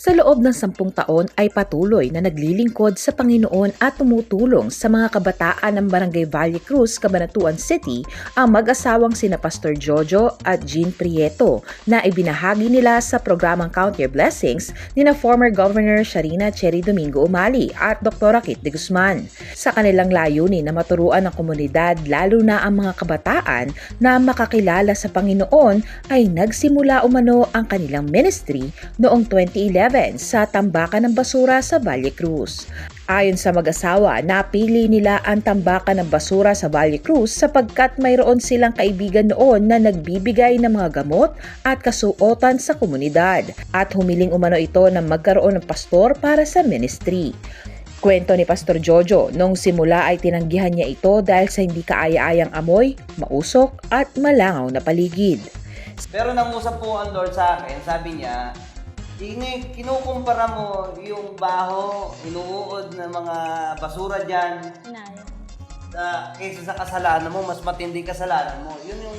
Sa loob ng sampung taon ay patuloy na naglilingkod sa Panginoon at tumutulong sa mga kabataan ng Barangay Valle Cruz, Cabanatuan City ang mag-asawang sina Pastor Jojo at Jean Prieto na ibinahagi nila sa programang Count Your Blessings ni na former Governor Sharina Cherry Domingo Umali at Dr. Kit de Guzman. Sa kanilang layunin na maturuan ng komunidad lalo na ang mga kabataan na makakilala sa Panginoon ay nagsimula umano ang kanilang ministry noong 2011 sa tambakan ng basura sa Valle Cruz. Ayon sa mag-asawa, napili nila ang tambakan ng basura sa Valle Cruz sapagkat mayroon silang kaibigan noon na nagbibigay ng mga gamot at kasuotan sa komunidad at humiling umano ito na magkaroon ng pastor para sa ministry. Kwento ni Pastor Jojo, nung simula ay tinanggihan niya ito dahil sa hindi kaaya-ayang amoy, mausok at malangaw na paligid. Pero nangusap po ang Lord sa akin, sabi niya, ini kinukumpara mo yung baho, inuud na mga basura dyan, Inaya. na kaysa sa kasalanan mo, mas matindi kasalanan mo. Yun yung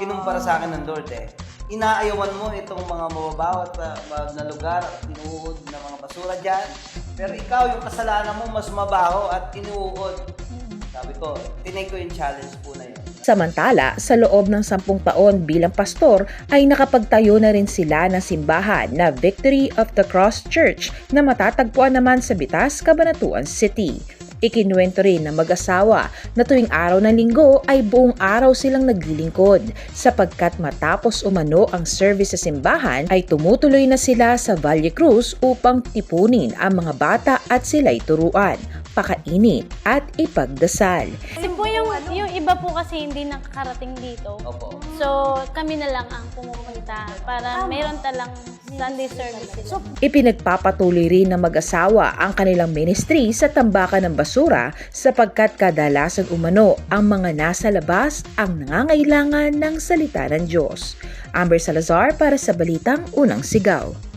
kinumpara sa akin ng Lord eh. Inaayawan mo itong mga mababaw at uh, ma- na lugar at inuud na mga basura dyan. Pero ikaw, yung kasalanan mo, mas mabaho at inuud. Sabi ko, tinay ko yung challenge po na yun. Samantala, sa loob ng sampung taon bilang pastor ay nakapagtayo na rin sila ng simbahan na Victory of the Cross Church na matatagpuan naman sa Bitas, Cabanatuan City. Ikinuwento rin ng mag-asawa na tuwing araw ng linggo ay buong araw silang naglilingkod sapagkat matapos umano ang service sa simbahan ay tumutuloy na sila sa Valle Cruz upang tipunin ang mga bata at sila'y turuan, pakainin at ipagdasal. Kasi po yung, yung iba po kasi hindi nakakarating dito. Opo. So, kami na lang ang pumupunta para meron talang Sunday service sila. Ipinagpapatuloy rin ng mag-asawa ang kanilang ministry sa tambakan ng basura sapagkat kadalasan umano ang mga nasa labas ang nangangailangan ng salita ng Diyos. Amber Salazar para sa Balitang Unang Sigaw.